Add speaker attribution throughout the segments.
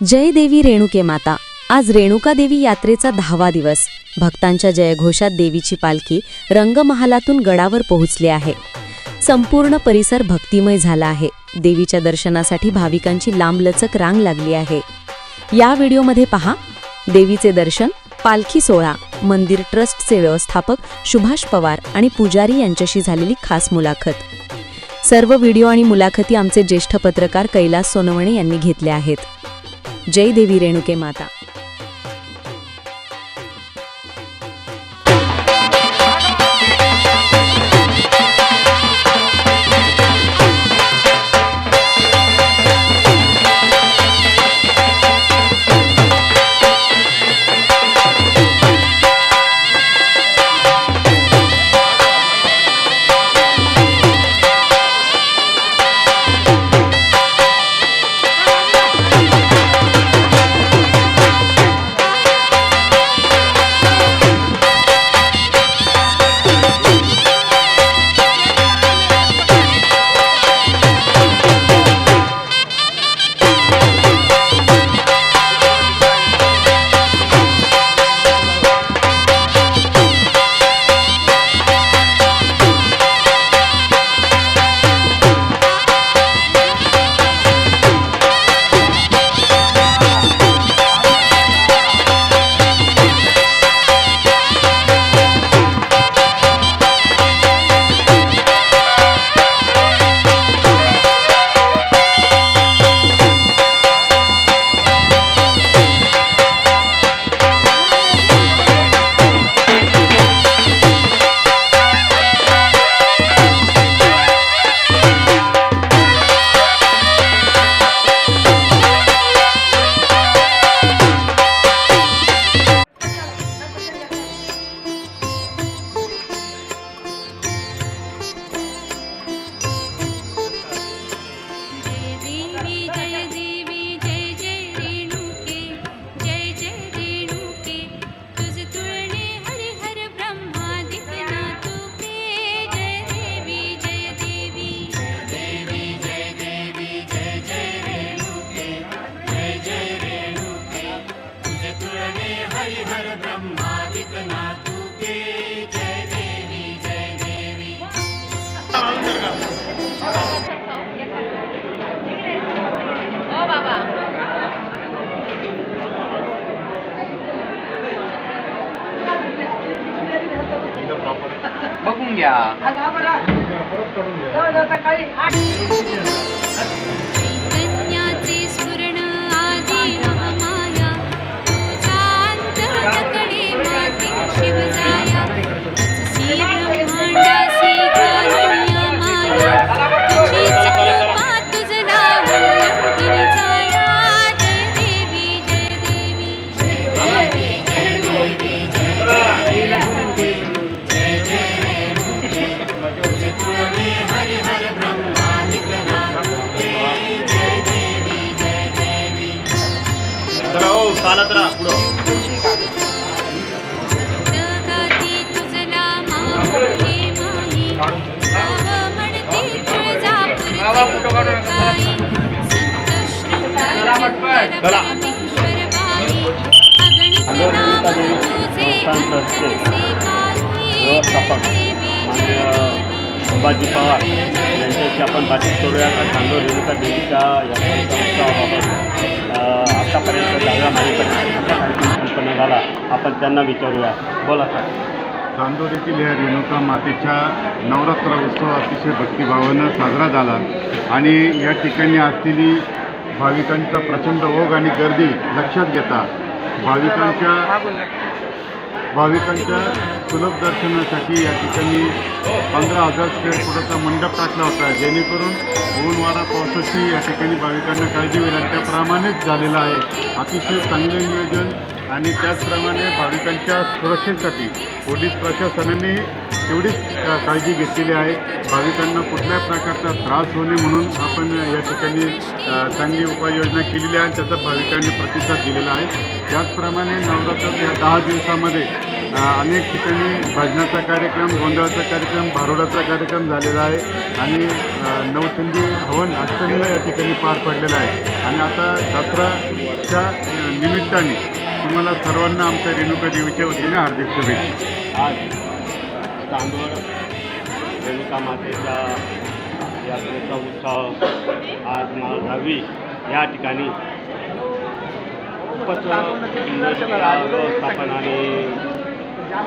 Speaker 1: जय देवी रेणुके माता. आज रेणुका देवी यात्रेचा दहावा दिवस. भक्तांच्या जयघोषात देवीची पालखी रंगमहालातून गडावर पोहोचली आहे. संपूर्ण परिसर भक्तिमय झाला आहे. देवीच्या दर्शनासाठी भाविकांची लांबलचक रांग लागली आहे. या व्हिडिओमध्ये पहा. देवीचे दर्शन पालखी सोहळा मंदिर ट्रस्टचे व्यवस्थापक सुभाष पवार आणि पुजारी यांच्याशी झालेली खास मुलाखत. सर्व व्हिडिओ आणि मुलाखती आमचे ज्येष्ठ पत्रकार कैलास सोनवणे यांनी घेतल्या आहेत. जय देवी रेणुके माता
Speaker 2: ગયા देवी
Speaker 3: संभाजी पवार यांच्याशी आपण बातचीत करूया. का चांदोर रेणुका यात्रेचा अं, आतापर्यंत कार्यक्रम संपन्न झाला. आपण त्यांना विचारूया. बोला सर
Speaker 4: चांदोर येथील या रेणुका मातेच्या नवरात्र उत्सव अतिशय भक्तिभावानं साजरा झाला. आणि या ठिकाणी असलेली भाविकांचा प्रचंड ओघ आणि गर्दी लक्षात घेता भाविकांच्या भाविकांच्या सुलभ दर्शनासाठी या ठिकाणी पंधरा हजार स्क्वेअर फुटाचा मंडप टाकला होता. जेणेकरून ऊन वारा पावसाची या ठिकाणी भाविकांना काळजी होईल त्याप्रमाणेच झालेलं आहे. अतिशय चांगले नियोजन आणि त्याचप्रमाणे भाविकांच्या सुरक्षेसाठी पोलीस प्रशासनाने तेवढीच काळजी घेतलेली आहे. भाविकांना कुठल्या प्रकारचा त्रास होणे म्हणून आपण या ठिकाणी चांगली उपाययोजना केलेली आहे आणि त्याचा भाविकांनी प्रतिसाद दिलेला आहे. त्याचप्रमाणे नवरात्रात या दहा दिवसामध्ये अनेक ठिकाणी भजनाचा कार्यक्रम गोंधळाचा कार्यक्रम भारुडाचा कार्यक्रम झालेला आहे आणि अ, नवचंदी हवन अष्टमीला या ठिकाणी पार पडलेलं आहे. आणि आता जत्राच्या निमित्ताने तुम्हाला सर्वांना आमच्या रेणुका देवीच्या वतीने हार्दिक शुभेच्छा.
Speaker 3: आज चांदोड रेणुका मातेच्या यात्रेचा उत्सव आज मा- या ठिकाणी खूपच व्यवस्थापन आणि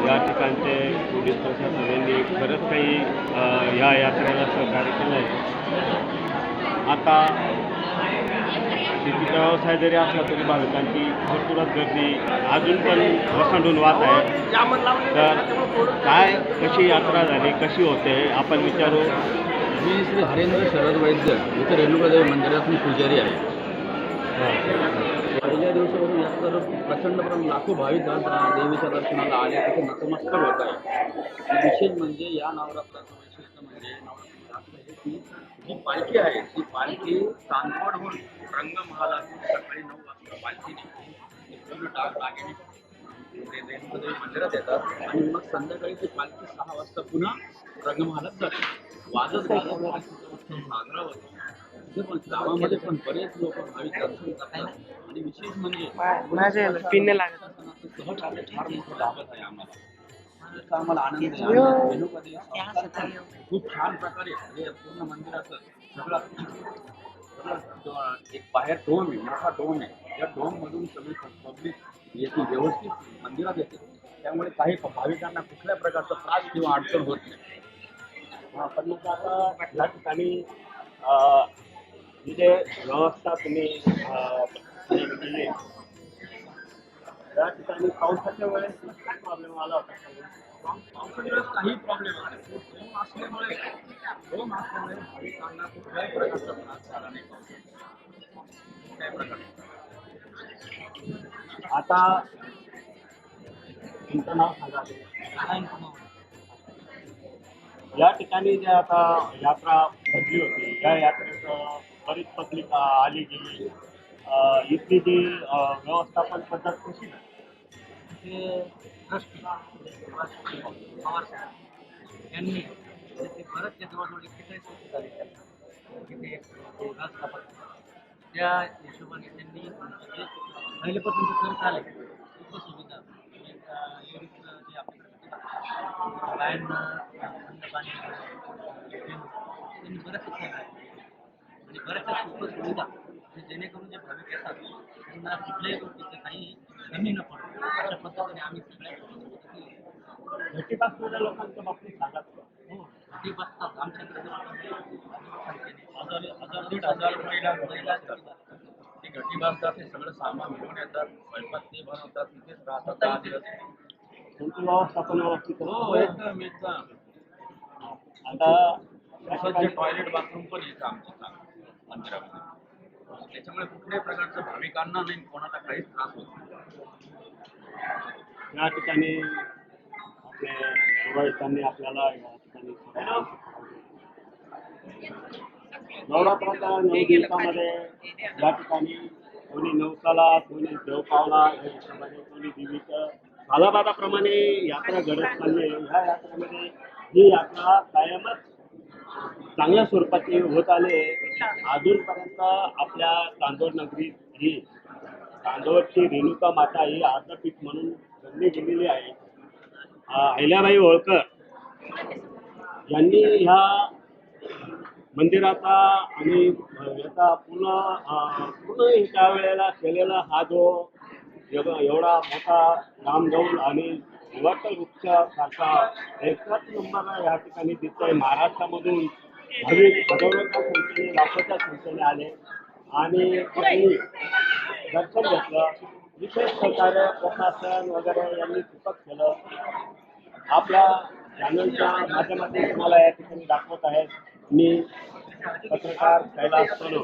Speaker 3: या ठिकाणचे पोलीस प्रशासन खरंच काही या यात्रेला सहकार्य केलं आहे आता शेतीचा व्यवसाय जरी असला तरी भाविकांची भरपूरच गर्दी अजून पण ओसंडून वाहत आहे. तर काय कशी यात्रा झाली कशी होते आपण विचारू.
Speaker 5: मी श्री हरेंद्र शरद वैद्य इथे रेणुकादेवी मंदिरातून पुजारी आहे. पहिल्या दिवसापासून यात्रा प्रचंड प्रमाणात लाखो भाविक देवीच्या दर्शनाला आले तिथे नतमस्तक होत आहे. विशेष म्हणजे या नवरात्राचं वैशिष्ट्य म्हणजे नवरात्राची की जी पालखी आहे. ती पालखी चांदवडहून रंगमहालातून सकाळी नऊ वाजता पालखीने पूर्ण डाग दागिने ते रेणुकादेवी मंदिरात येतात आणि मग संध्याकाळी ती पालखी सहा वाजता पुन्हा रंगमहालात जाते वाजत वाजत पालखीचा उत्सव साजरा होतो गावामध्ये पण बरेच लोक भाविक दर्शन करतात आणि विशेष म्हणजे पिन्ने सहज फार मोठं लाभत आहे आम्हाला आम्हाला आनंद आहे खूप छान प्रकारे हे पूर्ण मंदिराचं सगळं एक बाहेर डोम आहे मोठा डोम आहे. त्या डोम मधून सगळी पब्लिक येते व्यवस्थित मंदिरात येते. त्यामुळे काही भाविकांना कुठल्या प्रकारचा त्रास किंवा अडचण होत नाही.
Speaker 3: पण मग आता या ठिकाणी अ, जे व्यवस्था तुम्ही अ, केली या ठिकाणी पावसाच्या वेळेस काय प्रॉब्लेम आला होता?
Speaker 5: पावसाच्या वेळेस काही प्रॉब्लेम डोम असल्यामुळे असल्यामुळे भाविकांना कुठल्याही प्रकारचा त्रास झाला नाही कुठल्याही प्रकारचा
Speaker 3: आता तुमचं नाव सांगा. या ठिकाणी जे आता यात्रा भरली होती या यात्रेत बरीच पब्लिक आली गेली. इथली जी व्यवस्थापन पद्धत कशी नाही
Speaker 6: ते ट्रस्टी पवार साहेब यांनी बरेचसे जवळजवळ एक्केचाळीस वर्ष झाली तिथे म्हणजे ते व्यवस्थापन त्या हिशोबाने त्यांनी म्हणजे पहिल्यापासून जे करत आले खूप सुविधा. म्हणजे लेडीजचं जे आपल्याकडे बायांना थंड पाणी त्यांनी म्हणजे बऱ्याचशा सेवा आहेत आणि बऱ्याचशा सोपं सुविधा. म्हणजे जेणेकरून जे भाविक येतात त्यांना कुठल्याही गोष्टीचं काही कमी न पडतो अशा पद्धतीने आम्ही सगळ्या गोष्टी
Speaker 3: लोकांच्या बाबतीत सांगा
Speaker 6: हो ते बसतात आमच्याकडे संख्येने
Speaker 5: हजार हजार दीड हजार महिला महिला ते घटी बांधतात ते सगळं सामान घेऊन येतात स्वयंपाक ते बनवतात तिथेच राहतात दहा दिवस.
Speaker 3: व्यवस्थित
Speaker 5: हो
Speaker 3: होतं.
Speaker 5: एकदम एकदम.
Speaker 3: आता
Speaker 5: तसंच जे टॉयलेट बाथरूम पण येतं आमच्या चांगलं मंदिरामध्ये. त्याच्यामुळे कुठल्याही प्रकारचं भाविकांना नाही कोणाला काहीच त्रास होत नाही.
Speaker 3: या ठिकाणी आपले आपल्याला या ठिकाणी नवरात्राच्या नऊ दिवसामध्ये या ठिकाणी कोणी नवसाला कोणी देवपावला या हिशोबाने कोणी देवीचं कालाबादाप्रमाणे यात्रा घडत चालली आहे. ह्या यात्रेमध्ये ही यात्रा कायमच चांगल्या स्वरूपाची होत आली आहे. अजूनपर्यंत आपल्या चांदोड नगरीत ही चांदोडची रेणुका माता ही आर्धपीठ म्हणून गणली गेलेली आहे. अहिल्याबाई होळकर यांनी ह्या मंदिराचा आणि याचा पूर्ण अं, पूर्ण त्यावेळेला केलेला हा जो एवढा मोठा रामदौल आणि हिवाटल वृक्षासारखा एकच नंबर या ठिकाणी दिसतोय. महाराष्ट्रामधून भाविक हजारोच्या संख्येने लाखोच्या संख्येने आले. आणि त्यांनी दर्शन घेतलं. विशेष प्रकारे प्रशासन वगैरे यांनी खूपच केलं. आपल्या चॅनलच्या माध्यमातून तुम्हाला या ठिकाणी दाखवत आहेत. मी पत्रकार कैलास सोलो